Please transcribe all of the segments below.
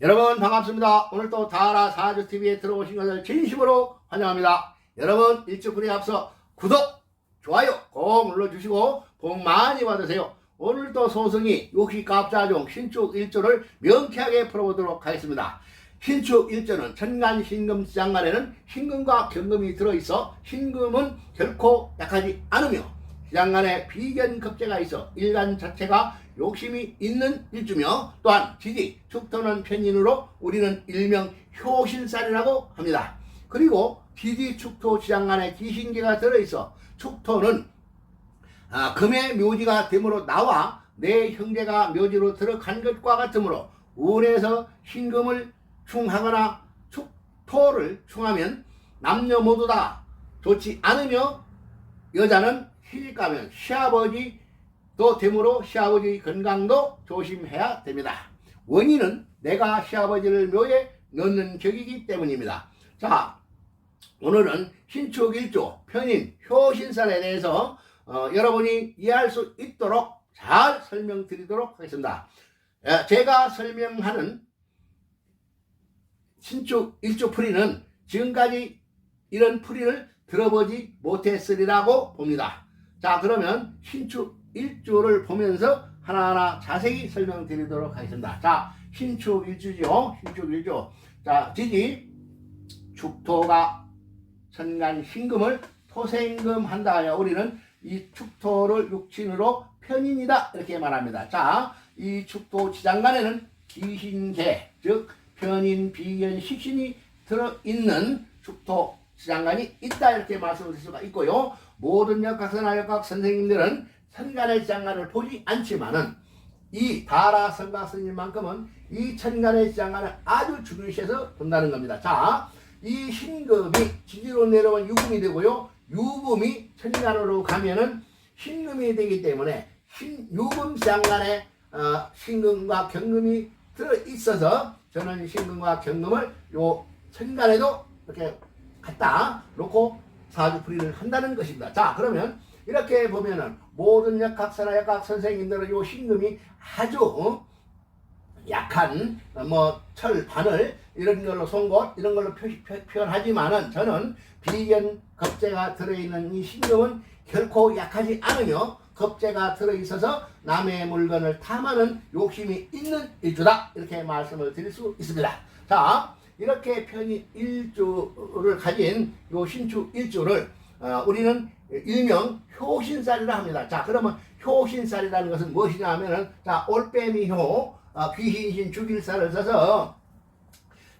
여러분 반갑습니다. 오늘 또 다라 사주TV에 들어오신 것을 진심으로 환영합니다. 여러분 일주일에 앞서 구독, 좋아요 꼭 눌러주시고 복 많이 받으세요. 오늘 또 소승이 욕시갑자종 신축 일조를 명쾌하게 풀어보도록 하겠습니다. 신축 일조는 천간 신금 시장간에는 신금과 경금이 들어있어 신금은 결코 약하지 않으며 시장간에 비견 급제가 있어 일간 자체가 욕심이 있는 일주며 또한 지지 축토는 편인으로 우리는 일명 효신살이라고 합니다. 그리고 지지 축토 지장 간에 기신계가 들어있어 축토는 아, 금의 묘지가 됨으로 나와 내 형제가 묘지로 들어간 것과 같으므로 운에서 신금을 충하거나 축토를 충하면 남녀 모두 다 좋지 않으며 여자는 시집가면 시아버지 도 되므로 시아버지 건강도 조심해야 됩니다. 원인은 내가 시아버지를 묘에 넣는 격이기 때문입니다. 자, 오늘은 신축 일조 편인 효신살에 대해서 어, 여러분이 이해할 수 있도록 잘 설명드리도록 하겠습니다. 에, 제가 설명하는 신축 일조 풀이는 지금까지 이런 풀이를 들어보지 못했으리라고 봅니다. 자, 그러면 신축 일조를 보면서 하나하나 자세히 설명드리도록 하겠습니다. 자, 신축 일주죠. 신축 일조. 자, 지지 축토가 천간 신금을 토생금 한다 하여 우리는 이 축토를 육친으로 편인이다 이렇게 말합니다. 자, 이 축토 지장간에는 기신계 즉 편인 비견 식신이 들어 있는 축토 지장간이 있다 이렇게 말씀드릴 수가 있고요. 모든 역학선화 역학 선생님들은 천간의 지장간을 보지 않지만은 이 다라 성각 스님만큼은 이 천간의 지장간을 아주 중요시해서 본다는 겁니다. 자, 이 신금이 지지로 내려온 유금이 되고요. 유금이 천간으로 가면은 신금이 되기 때문에 신, 유금 장간에 어, 신금과 경금이 들어 있어서 저는 신금과 경금을 요 천간에도 이렇게 갖다 놓고 사주풀이를 한다는 것입니다. 자 그러면 이렇게 보면은 모든 역학사나 역학 선생님들은 요 신금이 아주 어, 약한 어, 뭐철 바늘 이런 걸로 송곳 이런 걸로 표시, 표, 표현하지만은 저는 비견 겁재가 들어있는 이 신금은 결코 약하지 않으며 겁재가 들어있어서 남의 물건을 탐하는 욕심이 있는 일주다 이렇게 말씀을 드릴 수 있습니다. 자 이렇게 편이 일주를 가진 요 신축 일주를 어, 우리는 일명 효신살이라 합니다. 자 그러면 효신살이라는 것은 무엇이냐 하면은 자 올빼미 효 어, 귀신신 죽일살을 써서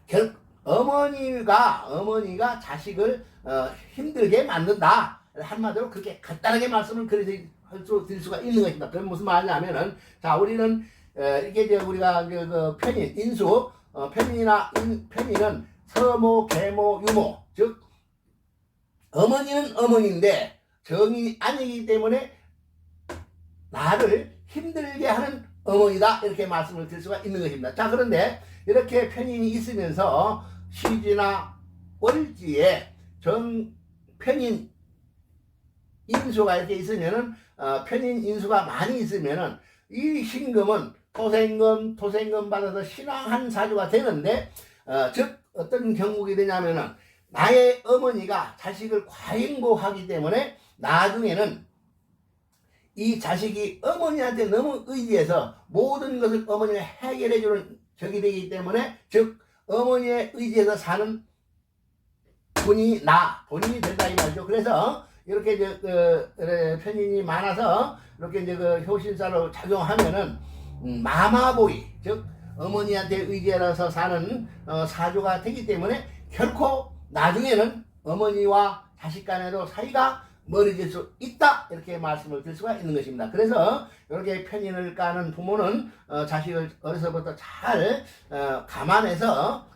결, 어머니가 어머니가 자식을 어, 힘들게 만든다 한마디로 그렇게 간단하게 말씀을 드릴 수가 있는 것입니다. 그럼 무슨 말이냐면은 자 우리는 어, 이게 이제 우리가 그, 그 편인 인수 어, 편인이나 인, 편인은 서모 계모 유모 즉 어머니는 어머니인데 정이 아니기 때문에 나를 힘들게 하는 어머니다 이렇게 말씀을 드릴 수가 있는 것입니다. 자 그런데 이렇게 편인이 있으면서 시지나 월지에 정 편인 인수가 이렇게 있으면은 어, 편인 인수가 많이 있으면은 이 신금은 토생금 토생금 받아서 신앙한 사주가 되는데 어, 즉 어떤 경국이 되냐면은 나의 어머니가 자식을 과잉보하기 때문에 나중에는 이 자식이 어머니한테 너무 의지해서 모든 것을 어머니가 해결해주는 적이 되기 때문에 즉 어머니의 의지에서 사는 분이 나 본인이 된다 이 말이죠. 그래서 이렇게 이제 그 어, 편인이 많아서 이렇게 이제 그 효신사로 작용하면은 음, 마마보이 즉 어머니한테 의지해서 사는 어, 사주가 되기 때문에 결코 나중에는 어머니와 자식 간에도 사이가 멀어질 수 있다 이렇게 말씀을 드릴 수가 있는 것입니다. 그래서 이렇게 편인을 까는 부모는 어, 자식을 어려서부터 잘 어, 감안해서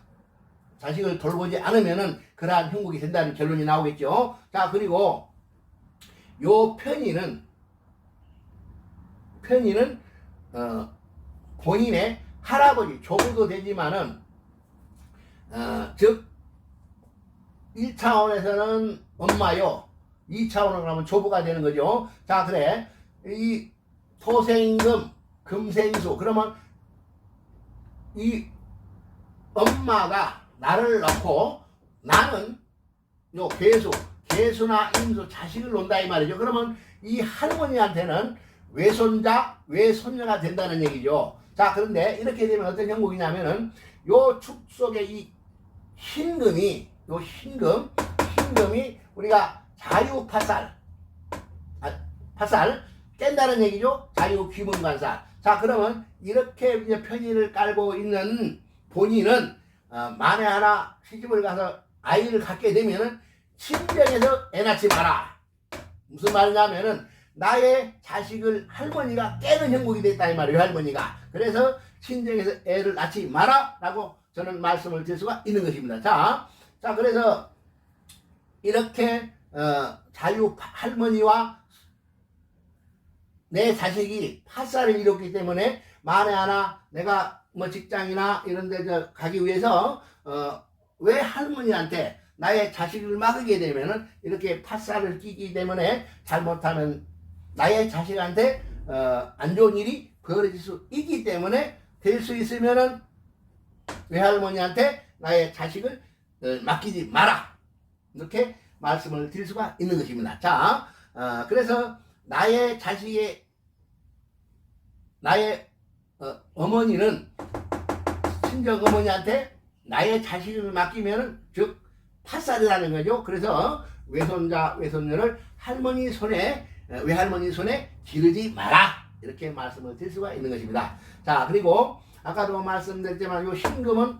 자식을 돌보지 않으면은 그러한 형국이 된다는 결론이 나오겠죠. 자 그리고 요 편인은 편인은 어, 본인의 할아버지 조부도 되지만은 어, 즉 1차원에서는 엄마요 2차원으로 가면 조부가 되는 거죠. 자 그래 이 토생금 금생수 그러면 이 엄마가 나를 낳고 나는 요 개수, 개수나 임수 자식을 논다 이 말이죠. 그러면 이 할머니한테는 외손자, 외손녀가 된다는 얘기죠. 자, 그런데 이렇게 되면 어떤 형국이냐면은 요 축 속에 이 흰금이, 요 흰금, 흰금이 우리가 자유 파살, 아, 파살, 깬다는 얘기죠. 자유 귀문관살. 자, 그러면 이렇게 이제 편의를 깔고 있는 본인은 어, 만에 하나 시집을 가서 아이를 갖게 되면은 친정에서 애 낳지 마라. 무슨 말이냐면은 나의 자식을 할머니가 깨는 형국이 됐다 이 말이에요 할머니가. 그래서 친정에서 애를 낳지 마라 라고 저는 말씀을 드릴 수가 있는 것입니다. 자, 자 그래서 이렇게 어, 자유 할머니와 내 자식이 파살을 이뤘기 때문에 만에 하나 내가 뭐 직장이나 이런 데저 가기 위해서 어, 왜 할머니한테 나의 자식을 막게 되면은 이렇게 파살을 끼기 때문에 잘못하면 나의 자식한테 어, 안 좋은 일이 벌어질 수 있기 때문에 될 수 있으면은 외할머니한테 나의 자식을 어, 맡기지 마라 이렇게 말씀을 드릴 수가 있는 것입니다. 자, 어, 그래서 나의 자식의 나의 어, 어머니는 친정 어머니한테 나의 자식을 맡기면은 즉 파살이라는 거죠. 그래서 외손자 외손녀를 할머니 손에 어, 외할머니 손에 기르지 마라 이렇게 말씀을 드릴 수가 있는 것입니다. 자 그리고 아까도 말씀드렸지만 요 신금은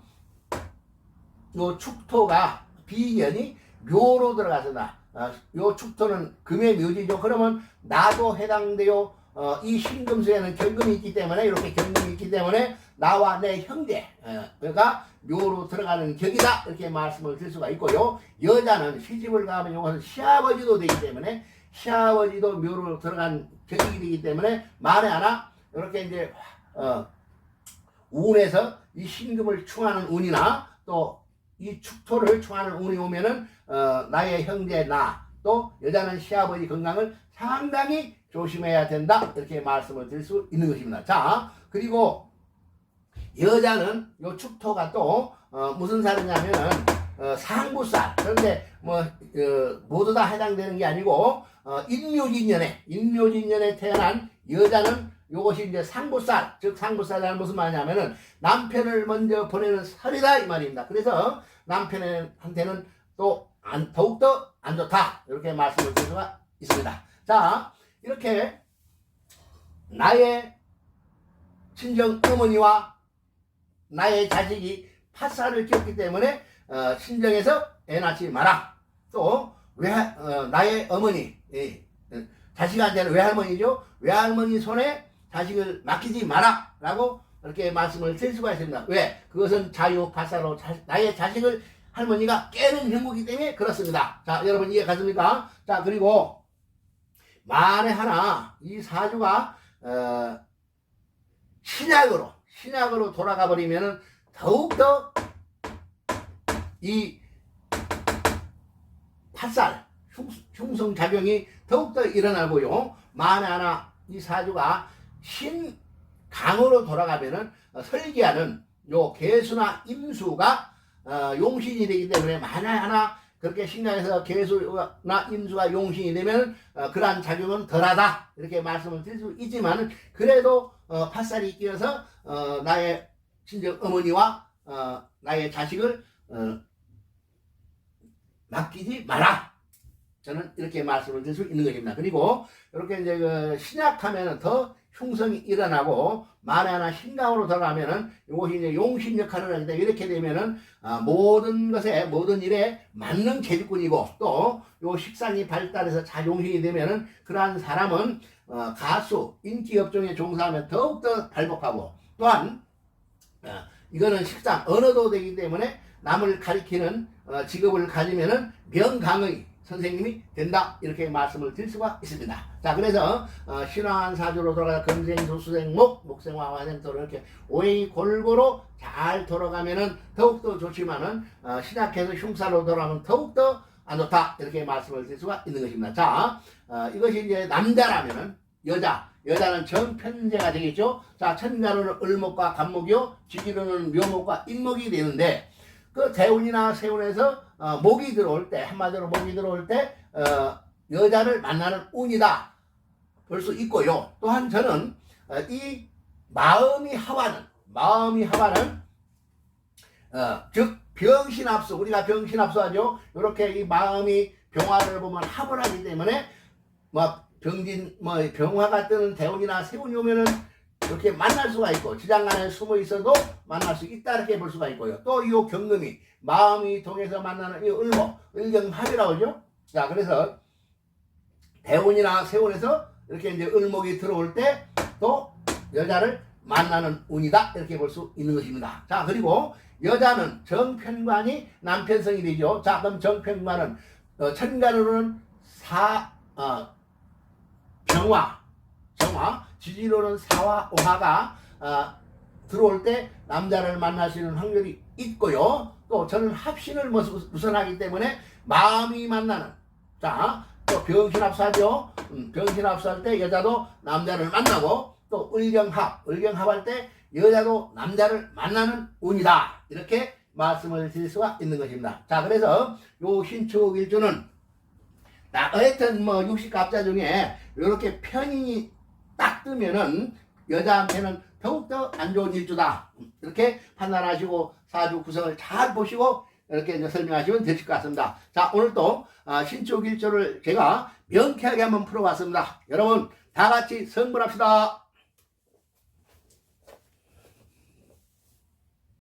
요 축토가 비견이 묘로 들어가서다. 어, 요 축토는 금의 묘지죠. 그러면 나도 해당돼요. 어, 이 신금수에는 경금이 있기 때문에 이렇게 경금이 있기 때문에 나와 내 형제 어, 그러니까 묘로 들어가는 격이다 이렇게 말씀을 드릴 수가 있고요. 여자는 시집을 가면 이것은 시아버지도 되기 때문에 시아버지도 묘로 들어간 격이 되기 때문에 만에 하나 이렇게 이제 어, 운에서 이 신금을 충하는 운이나 또 이 축토를 충하는 운이 오면은 어, 나의 형제 나 또 여자는 시아버지 건강을 상당히 조심해야 된다 이렇게 말씀을 드릴 수 있는 것입니다. 자 그리고 여자는 요 축토가 또 어, 무슨 살이냐면은 어, 상부살 그런데 뭐 어, 모두 다 해당되는 게 아니고 어, 인묘진년에 인묘진년에 태어난 여자는 요것이 이제 상부살 즉 상부살이라는 무슨 말이냐면은 남편을 먼저 보내는 살이다 이 말입니다. 그래서 남편한테는 또 안, 더욱더 안 좋다 이렇게 말씀을 드릴 수가 있습니다. 자 이렇게 나의 친정 어머니와 나의 자식이 파살을 끼었기 때문에 어, 친정에서 애 낳지 마라. 또 외, 어, 나의 어머니 예, 어, 자식한테는 외할머니죠. 외할머니 손에 자식을 맡기지 마라. 라고 이렇게 말씀을 드릴 수가 있습니다. 왜? 그것은 자유 파살로 자, 나의 자식을 할머니가 깨는 형국이기 때문에 그렇습니다. 자, 여러분 이해 가십니까? 자, 그리고 만에 하나 이 사주가 어, 신약으로 신약으로 돌아가 버리면은 더욱더 이 파살 흉, 성 작용이 더욱더 일어나고요. 만에 하나 이 사주가 신 강으로 돌아가면은 어, 설계하는 요 개수나 임수가 어, 용신이 되기 때문에 만에 하나 그렇게 신약에서 개수나 임수가 용신이 되면 어, 그러한 작용은 덜하다 이렇게 말씀을 드릴 수 있지만 그래도 어, 팥살이 끼어서 어, 나의 친정 어머니와 어, 나의 자식을 어, 맡기지 마라. 저는 이렇게 말씀을 드릴 수 있는 것입니다. 그리고 이렇게 이제 그 신약하면은 더 흉성이 일어나고 만에 하나 신강으로 들어가면은 이것이 이제 용신 역할을 하는데 이렇게 되면은 아, 모든 것에 모든 일에 맞는 계주꾼이고 또 요 식상이 발달해서 자용신이 되면은 그러한 사람은 어, 가수 인기 업종에 종사하면 더욱더 발복하고 또한 어, 이거는 식상 언어도 되기 때문에 남을 가리키는 어, 직업을 가지면은 명강의 선생님이 된다 이렇게 말씀을 드릴 수가 있습니다. 자 그래서 어, 신화한 사주로 돌아가 금생 조수생 목 목생화 화생토로 이렇게 오행이 골고루 잘 돌아가면은 더욱더 좋지만은 어, 신약해서 흉사로 돌아가면 더욱더 안 좋다 이렇게 말씀을 드릴 수가 있는 것입니다. 자 어, 이것이 이제 남자라면은 여자 여자는 정편제가 되겠죠. 자, 천간으로는 을목과 간목이요. 지지로는 묘목과 인목이 되는데 그 대운이나 세운에서 어, 목이 들어올 때 한마디로 목이 들어올 때 어, 여자를 만나는 운이다 볼 수 있고요. 또한 저는 어, 이 마음이 하와는 마음이 하와는 어, 즉 병신합수 우리가 병신합수하죠. 이렇게 이 마음이 병화를 보면 합을 하기 때문에 뭐 병진 뭐 병화가 뜨는 대운이나 세운이 오면은 이렇게 만날 수가 있고 지장 간에 숨어 있어도 만날 수 있다 이렇게 볼 수가 있고요. 또 이 경금이 마음이 통해서 만나는 이 을목 을경합이라고 하죠. 자 그래서 대운이나 세운에서 이렇게 이제 을목이 들어올 때 또 여자를 만나는 운이다 이렇게 볼 수 있는 것입니다. 자 그리고 여자는 정편관이 남편성이 되죠. 자 그럼 정편관은 어, 천간으로는 사 어, 병화 정화 지지로는 사화 오화가 어, 들어올 때 남자를 있는 확률이 있고요. 또 저는 합신을 무- 우선하기 때문에 마음이 만나는 자, 또 병신합사죠. 음, 병신합사할 때 여자도 남자를 만나고 또 을경합, 을경합할 때 여자도 남자를 만나는 운이다. 이렇게 말씀을 드릴 수가 있는 것입니다. 자, 그래서 요 신축 일주는 나 하여튼 뭐 60갑자 중에 이렇게 편인이 딱 뜨면은 여자한테는 더욱더 안 좋은 일주다. 이렇게 판단하시고 사주 구성을 잘 보시고 이렇게 이제 설명하시면 되실 것 같습니다. 자, 오늘 또 아, 신축 일조를 제가 명쾌하게 한번 풀어봤습니다. 여러분, 다 같이 성불합시다.